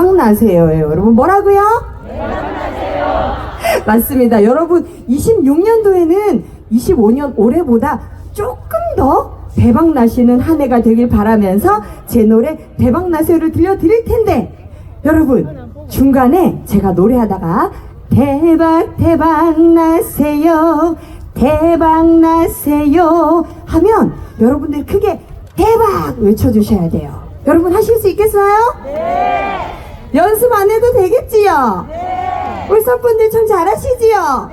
대박 나세요예요. 여러분 뭐라고요? 맞습니다. 여러분 26년도에는 25년 올해보다 조금 더 대박 나시는 한 해가 되길 바라면서 제 노래 대박 나세요를 들려드릴 텐데 여러분 중간에 제가 노래하다가 대박 대박 나세요 대박 나세요 하면 여러분들 크게 대박 외쳐주셔야 돼요. 여러분 하실 수 있겠어요? 연습 안 해도 되겠지요? 울산분들 좀 잘하시지요?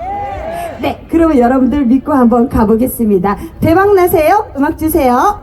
네. 그러면 여러분들 믿고 한번 가보겠습니다. 대박 나세요. 음악 주세요.